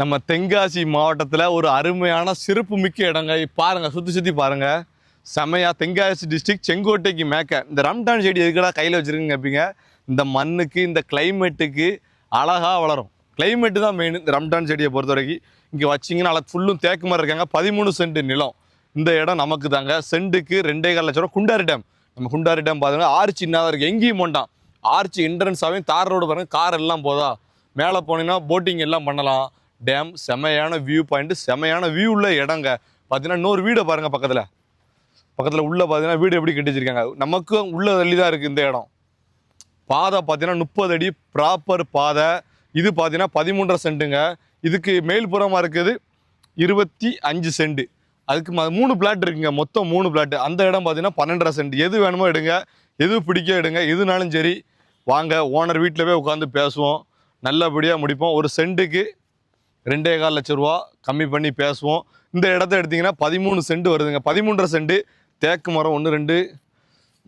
நம்ம தென்காசி மாவட்டத்தில் ஒரு அருமையான சிறப்பு மிக்க இடங்க. பாருங்கள் சுற்றி சுற்றி பாருங்கள் செமையா தென்காசி டிஸ்ட்ரிக்ட் செங்கோட்டைக்கு மேக்க. இந்த ரம்டான் செடி எதுக்கடா கையில் வச்சுருக்குங்க அப்படிங்க இந்த மண்ணுக்கு இந்த கிளைமேட்டுக்கு அழகாக வளரும். கிளைமேட்டு தான் மெயின் இந்த ரம்டான் செடியை பொறுத்த வரைக்கும் இங்கே வச்சிங்கன்னா அழகு ஃபுல்லும் தேக்கு மாதிரி இருக்காங்க. பதிமூணு சென்ட் நிலம். இந்த இடம் நமக்கு தாங்க. சென்ட்டுக்கு ரெண்டே கால் லட்சம் ரூபா. குண்டாரி டேம் நம்ம குண்டாரி டேம் பார்த்தீங்கன்னா ஆர்ச்சி இன்னாதான் இருக்குது எங்கேயும் போண்டாம் ஆர்ச்சி என்ட்ரன்ஸாகவே தார் ரோடு பாருங்கள் கார் எல்லாம் போதா. மேலே போனீங்கன்னா போட்டிங் எல்லாம் பண்ணலாம். டேம் செமையான வியூ பாயிண்ட் செமையான வியூ உள்ள இடங்க. பார்த்தீங்கன்னா இன்னொரு வீடை பாருங்கள் பக்கத்தில். பக்கத்தில் உள்ளே பார்த்தீங்கன்னா வீடு எப்படி கட்டி வச்சுருக்காங்க? நமக்கும் உள்ள தள்ளி தான் இருக்குது இந்த இடம். பாதை பார்த்தீங்கன்னா முப்பது அடி ப்ராப்பர் பாதை. இது பார்த்தீங்கன்னா பதிமூன்றரை சென்ட்டுங்க. இதுக்கு மேல்புறமாக இருக்குது இருபத்தி அஞ்சு சென்ட். அதுக்கு ம- மூணு பிளாட் இருக்குங்க. மொத்தம் மூணு பிளாட் அந்த இடம் பார்த்தீங்கன்னா பன்னெண்டரை சென்ட். எது வேணுமோ எடுங்க. எது பிடிக்க எடுங்க. எதுனாலும் சரி வாங்க. ஓனர் வீட்டில் போய் உட்காந்து பேசுவோம். நல்லபடியாக முடிப்போம். ஒரு சென்ட்டுக்கு ரெண்டே கால் லட்ச ரூபா கம்மி பண்ணி பேசுவோம். இந்த இடத்த எடுத்தீங்கன்னா பதிமூணு சென்ட் வருதுங்க. பதிமூன்றரை சென்ட். தேக்கு மரம் ஒன்று ரெண்டு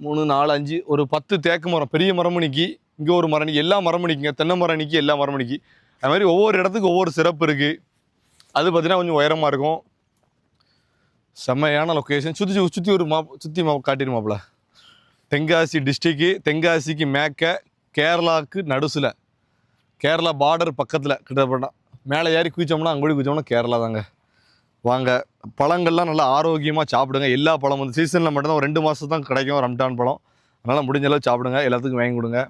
மூணு நாலு அஞ்சு. ஒரு பத்து தேக்கு மரம். பெரிய மரமணிக்கு இங்கே ஒரு மரம் எல்லா மரமணிக்குங்க தென்னை மரணிக்கு எல்லா மரமணிக்கு அது மாதிரி ஒவ்வொரு இடத்துக்கு ஒவ்வொரு சிறப்பு இருக்குது அது பார்த்திங்கன்னா கொஞ்சம் உயரமாக இருக்கும். செம்மையான லொக்கேஷன் சுற்றி சுற்றி ஒரு மா சுற்றி மா காட்டிடுமாப்பில தென்காசி டிஸ்ட்ரிக்கு தென்காசிக்கு மேக்க கேரளாவுக்கு நடுசில். கேரளா பார்டர் பக்கத்தில் கிட்டப்பட்டா மேலே ஏறி குதிச்சோம்னா அங்கோடி குதிச்சோம்னா கேரளா தாங்க. வாங்க பழங்கள்லாம் நல்லா ஆரோக்கியமாக சாப்பிடுங்க. எல்லா பழமும் சீசனில் மட்டும்தான் ஒரு ரெண்டு மாதம் தான் கிடைக்கும் ரம்டான் பழம். அதனால் முடிஞ்ச அளவு சாப்பிடுங்க எல்லாத்துக்கும் வாங்கி கொடுங்க.